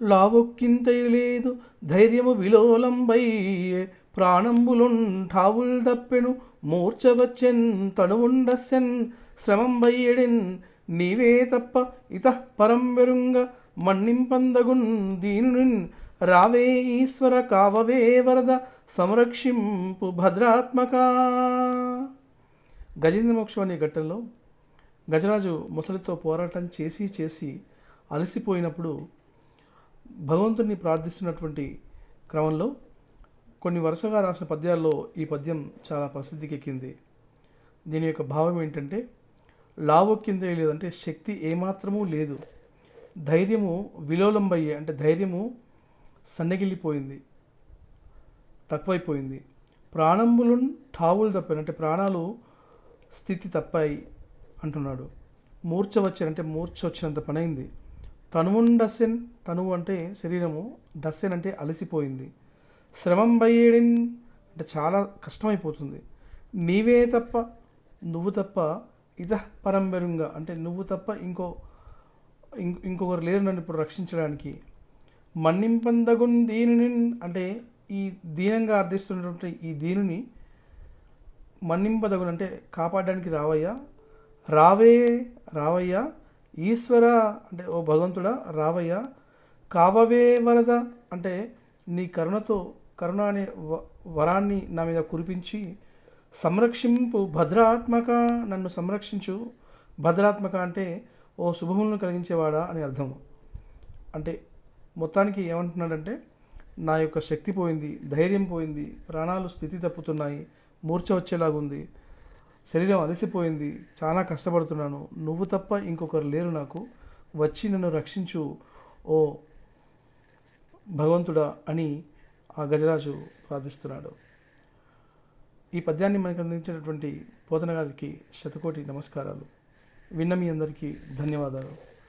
లావొక్కింతై లేదు ధైర్యము విలోలంబయ్యే ప్రాణంబులుంఠావుల్ దప్పెను మూర్చవచ్చెన్ తనువుండస్సెన్ శ్రమం బయ్యడిన్ నీవే తప్ప ఇత పరం వెరుంగ మన్నింపందగున్ దీనునిన్ రావే ఈశ్వర కావవే వరద సంరక్షింపు భద్రాత్మక. గజేంద్ర మోక్షం అనే ఘట్టంలో గజరాజు ముసలితో పోరాటం చేసి చేసి అలసిపోయినప్పుడు భగవంతుని ప్రార్థిస్తున్నటువంటి క్రమంలో కొన్ని వరుసగా రాసిన పద్యాల్లో ఈ పద్యం చాలా ప్రసిద్ధికెక్కింది. దీని యొక్క భావం ఏంటంటే లావొక్కిందే లేదంటే శక్తి ఏమాత్రమూ లేదు. ధైర్యము విలోలంబయ్యే అంటే ధైర్యము సన్నగిల్లిపోయింది తక్కువైపోయింది. ప్రాణంబులు ఠావులు తప్పాయి అంటే ప్రాణాలు స్థితి తప్పాయి అంటున్నాడు. మూర్ఛ వచ్చారంటే మూర్ఛ వచ్చినంత పనైంది. తనువుండసెన్ తనువు అంటే శరీరము డస్సెన్ అంటే అలసిపోయింది. శ్రమం బయ్యేడిన్ అంటే చాలా కష్టమైపోతుంది. నీవే తప్ప నువ్వు తప్ప ఇత పరంబెరుంగా అంటే నువ్వు తప్ప ఇంకో ఇంకొకరు లేరు నన్ను ఇప్పుడు రక్షించడానికి. మన్నింపందగున్ దీనిని అంటే ఈ దీనంగా అర్థిస్తున్నటువంటి ఈ దీనిని మన్నింపదగున్ అంటే కాపాడడానికి రావయ్యా? రావే రావయ్యా? ఈశ్వర అంటే ఓ భగవంతుడా రావయ్యా కావవే వరద అంటే నీ కరుణతో కరుణ అనే వ- వరాన్ని నా మీద కురిపించి సంరక్షింపు భద్రాత్మక నన్ను సంరక్షించు. భద్రాత్మక అంటే ఓ శుభములను కలిగించేవాడా అని అర్థం. అంటే మొత్తానికి ఏమంటున్నాడంటే నా యొక్క శక్తి పోయింది ధైర్యం పోయింది ప్రాణాలు స్థితి తప్పుతున్నాయి మూర్ఛ వచ్చేలాగుంది. శరీరం అలసిపోయింది. చాలా కష్టపడుతున్నాను. నువ్వు తప్ప ఇంకొకరు లేరు నాకు. వచ్చి నన్ను రక్షించు ఓ భగవంతుడా అని ఆ గజరాజు ప్రార్థిస్తున్నాడు. ఈ పద్యాన్ని మనకు అందించినటువంటి పోతన గారికి శతకోటి నమస్కారాలు. విన్న మీ అందరికీ ధన్యవాదాలు.